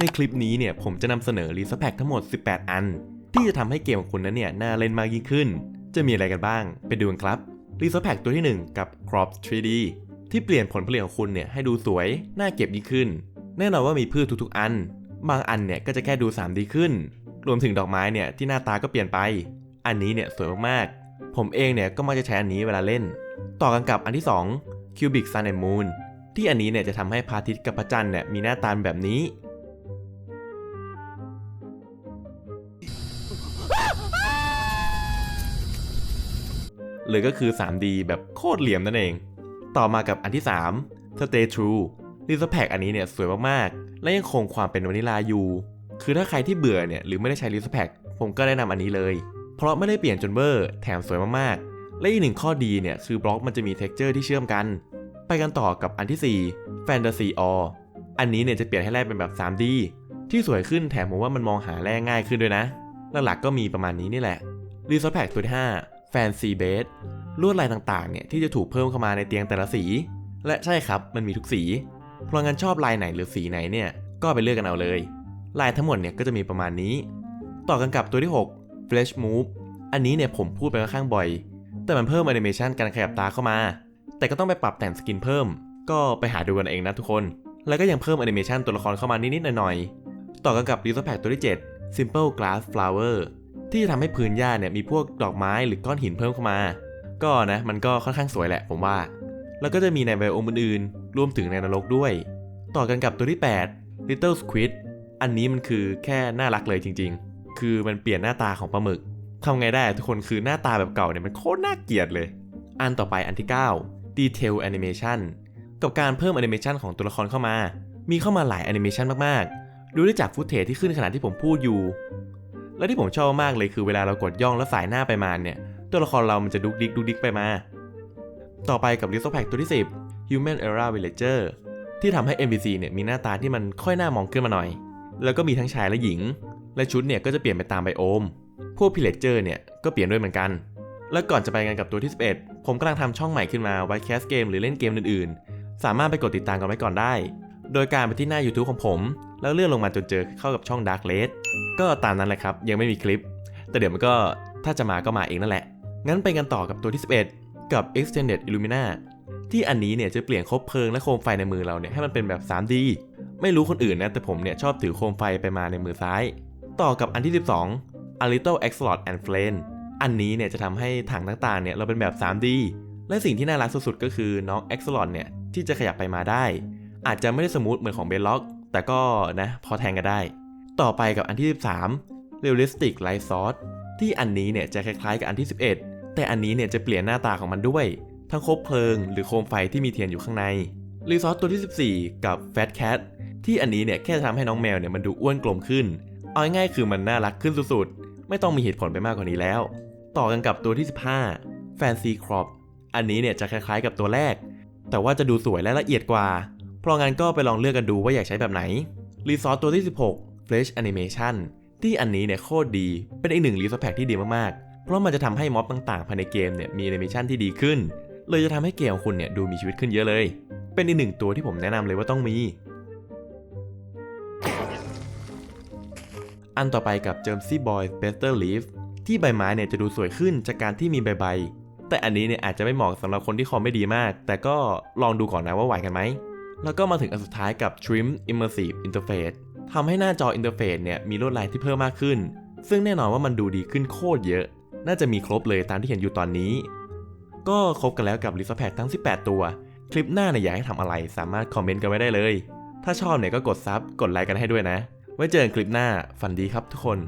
ในคลิปนี้เนี่ยผมจะนำเสนอรีสแพ็กทั้งหมด 18 อัน ที่จะทำให้เกมของคุณนั้นเนี่ยน่าเล่นมากยิ่งขึ้น จะมีอะไรกันบ้าง ไปดูกันครับรีสแพ็กตัวที่ 1 กับ Crop 3D ที่เปลี่ยนผลผลิตของคุณเนี่ยให้ดูสวย น่าเก็บยิ่งขึ้น แน่นอนว่ามีพืชทุกๆ อัน บางอันเนี่ยก็จะแค่ดู 3D ขึ้น รวมถึงดอกไม้เนี่ยที่หน้าตาก็เปลี่ยนไป อันนี้เนี่ยสวยมากๆ ผมเองเนี่ยก็มักจะใช้อันนี้เวลาเล่น ต่อกันกับอันที่ 2 Cubic Sun and Moon ที่อันนี้เนี่ยจะทำให้พระอาทิตย์กับพระจันทร์เนี่ยมีหน้าตาแบบนี้ หรือก็คือ 3D แบบโคตรเหลี่ยมนั่นเอง ต่อมากับอันที่ 3 Stay True รีสแพ็กอันนี้เนี่ยสวยมากๆ และยังคงความเป็นวานิลาอยู่ คือถ้าใครที่เบื่อเนี่ยหรือไม่ได้ใช้รีสแพ็กผมก็แนะนำอันนี้เลย เพราะไม่ได้เปลี่ยนจนเบอร์แถมสวยมากๆ และอีกหนึ่งข้อดีเนี่ยคือบล็อกมันจะมี texture ที่เชื่อมกัน ไปกันต่อกับอันที่ 4 Fantasy All อันนี้เนี่ยจะเปลี่ยนให้แรกเป็นแบบ 3D ที่สวยขึ้นแถมผมว่ามันมองหาแร่ง่ายขึ้นด้วยนะ หลักๆก็มีประมาณนี้นี่แหละรีสแพ็กตัวที่5 Fancy Bed ลวดลายต่างๆเนี่ยที่จะถูกเพิ่มเข้ามาในเตียงแต่ละสี และใช่ครับมันมีทุกสี เพราะงั้นชอบลายไหนหรือสีไหนเนี่ยก็ไปเลือกกันเอาเลย ลายทั้งหมดเนี่ยก็จะมีประมาณนี้ ต่อกันกับตัวที่ 6 Flash Move อันนี้เนี่ยผมพูดไปค่อนข้างบ่อย แต่มันเพิ่มแอนิเมชันการขยับตาเข้ามา แต่ก็ต้องไปปรับแต่งสกินเพิ่ม ก็ไปหาดูกันเองนะทุกคน แล้วก็ยังเพิ่มแอนิเมชันตัวละครเข้ามานิดๆหน่อยๆต่อกันกับ r e s o Pack ตัวที่ 7 Simple Glass Flower ที่จะทำให้พื้นหญ้าเนี่ยมีพวกดอกไม้หรือก้อนหินเพิ่มเข้ามา ก็นะมันก็ค่อนข้างสวยแหละผมว่า แล้วก็จะมีในไบโอมอื่นๆรวมถึงในนรกด้วย ต่อกันกับตัวที่ 8 Little Squid อันนี้มันคือแค่น่ารักเลยจริง ๆ คือมันเปลี่ยนหน้าตาของปลาหมึกทำไงได้ทุกคนคือหน้าตาแบบเก่าเนี่ยมันโคตรน่าเกลียดเลย อันต่อไปอันที่ 9 Detail Animation กับการเพิ่มแอนิเมชันของตัวละครเข้ามา มีเข้ามาหลายแอนิเมชันมากๆ ดูได้จากฟุตเทจที่ขึ้นขณะที่ผมพูดอยู่ และที่ผมชอบมากเลยคือเวลาเรากดย่องแล้วสายหน้าไปมาเนี่ย ตัวละครเรามันจะดุกดิกดุกดิกไปมา ต่อไปกับ r i s o Pack ตัวที่ 10 Human Era Villager ที่ทำให้ NPC เนี่ยมีหน้าตาที่มันค่อยหน่ามองขึ้นมาหน่อย แล้วก็มีทั้งชายและหญิง และชุดเนี่ยก็จะเปลี่ยนไปตามไบโอม พวก Pillager เนี่ยก็เปลี่ยนด้วยเหมือนกัน แล้วก่อนจะไปกันกับตัวที่ 11 ผมกำลังทำช่องใหม่ขึ้นมาไว้แคสเกมหรือเล่นเกมอื่นๆ สามารถไปกดติดตามกันไว้ก่อนได้ โดยการไปที่หน้า YouTube ของผม แล้วเลื่อนลงมาจนเจอเข้ากับช่อง Dark r a d ก็ตามนั้นแหละครับ ยังไม่มีคลิป แต่เดี๋ยวมันก็ถ้าจะมาก็มาเองนั่นแหละ งั้นไปกันต่อกับตัวที่ 11 กับ Extended Illumina ที่อันนี้เนี่ยจะเปลี่ยนคบเพลิงและโคมไฟในมือเราเนี่ยให้มันเป็นแบบ 3D ไม่รู้คนอื่นนะแต่ผมเนี่ยชอบถือโคมไฟไปมาในมือซ้าย ต่อกับอันที่ 12 A Little Axolot and Flame อันนี้เนี่ยจะทำให้ถังต่างๆเนี่ยเราเป็นแบบ 3D และสิ่งที่น่ารักสุดๆก็คือน้อง Axolot เนี่ยที่จะขยับไปมาได้ อาจจะไม่ได้สมูทเหมือนของเบลล็อก แต่ก็นะพอแทงกันได้ ต่อไปกับอันที่ 13 Realistic Light Source ที่อันนี้เนี่ยจะคล้ายๆกับอันที่ 11 แต่อันนี้เนี่ยจะเปลี่ยนหน้าตาของมันด้วย ทั้งคบเพลิงหรือโคมไฟที่มีเทียนอยู่ข้างในรีซอสตัวที่ 14 กับ Fat Cat ที่อันนี้เนี่ยแค่ทำให้น้องแมวเนี่ยมันดูอ้วนกลมขึ้น เอาง่ายๆคือมันน่ารักขึ้นสุดๆ ไม่ต้องมีเหตุผลไปมากกว่านี้แล้ว ต่อกันกับตัวที่ 15 Fancy Crop อันนี้เนี่ยจะคล้ายๆกับตัวแรก แต่ว่าจะดูสวยและละเอียดกว่า เพราะงั้นก็ไปลองเลือกกันดูว่าอยากใช้แบบไหนรีซอสตัวที่ 16 Flash Animation ที่อันนี้เนี่ยโคตรดี เป็นอีกหนึ่งรีซอสแพ็กที่ดีมากๆ เพราะมันจะทำให้ม็อบต่างๆภายในเกมเนี่ยมีแอนิเมชันที่ดีขึ้น เลยจะทำให้เกมของคุณเนี่ยดูมีชีวิตขึ้นเยอะเลย เป็นอีกหนึ่งตัวที่ผมแนะนำเลยว่าต้องมี อันต่อไปกับ Jersey Boy Better Leaf ที่ใบไม้เนี่ยจะดูสวยขึ้นจากการที่มีใบใบ แต่อันนี้เนี่ยอาจจะไม่เหมาะสำหรับคนที่คอมไม่ดีมาก แต่ก็ลองดูก่อนนะว่าไหวกันไหม แล้วก็มาถึงอันสุดท้ายกับ Trim Immersive Interface ทำให้หน้าจออินเทอร์เฟซเนี่ยมีลวดลายที่เพิ่มมากขึ้น ซึ่งแน่นอนว่ามันดูดีขึ้นโคตรเยอะ น่าจะมีครบเลยตามที่เห็นอยู่ตอนนี้ ก็ครบกันแล้วกับ r e s o p a c k ทั้ง 18 ตัว คลิปหน้าเนี่ยอยากให้ทำอะไรสามารถคอมเมนต์กันไว้ได้เลย ถ้าชอบเนี่ยก็กดซับกดไลค์กันให้ด้วยนะ ไว้เจอกันคลิปหน้า ฝันดีครับทุกคน